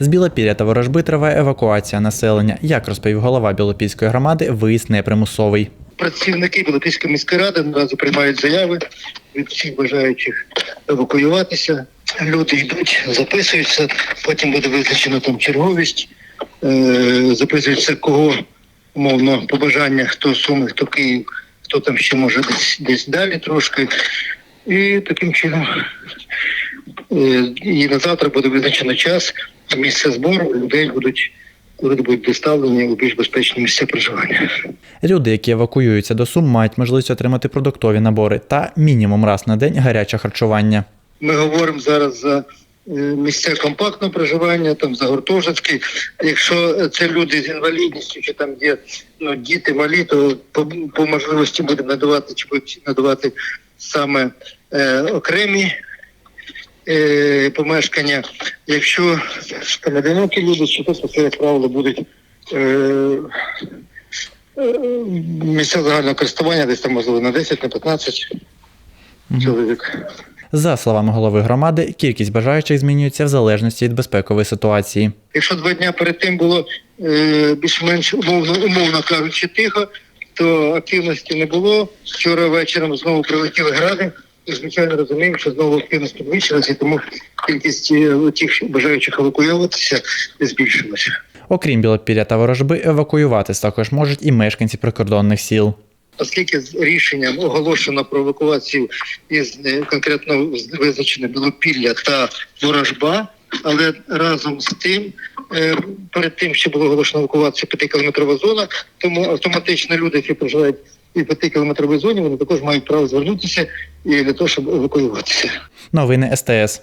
З Білопілля та Ворожби триває евакуація населення. Як розповів голова Білопільської громади, виїзд не примусовий. Працівники Білопільської міської ради наразі приймають заяви від всіх бажаючих евакуюватися. Люди йдуть, записуються, потім буде визначено там черговість, е, записується кого, умовно, побажання, хто Суми, хто Київ, хто там ще може десь, десь далі трошки. І таким чином е, і на завтра буде визначено час, місце збору, людей будуть, люди будуть доставлені у більш безпечні місця проживання. Люди, які евакуюються до Сум, мають можливість отримати продуктові набори та мінімум раз на день гаряче харчування. Ми говоримо зараз за е, місця компактного проживання, там за гуртожитки. Якщо це люди з інвалідністю, чи там є ну, діти малі, то по, по можливості будемо надавати чи будуть надавати саме е, окремі е, помешкання. Якщо там одинокі люди, чи то це, як правило, будуть. Е, е, Місця загального користування десь там можливо на 10, на 15 чоловік. За словами голови громади, кількість бажаючих змінюється в залежності від безпекової ситуації. Якщо два дні перед тим було е, більш-менш умовно, умовно кажучи, тихо, то активності не було. Вчора вечором знову прилетіли гради. І, звичайно, розуміємо, що знову активність підвищилася, тому кількість е, тих бажаючих евакуюватися збільшилася. Окрім Білопілля та Ворожби, евакуюватись також можуть і мешканці прикордонних сіл. Оскільки з рішенням оголошено про евакуацію із е, конкретно визначено Білопілля та Ворожба, але разом з тим, е, перед тим, що було оголошено евакуацію 5-кілометрова зона, тому автоматично люди, які проживають і по 5-кілометровій зоні, вони також мають право звернутися і для того, щоб евакуюватися. Новини СТС.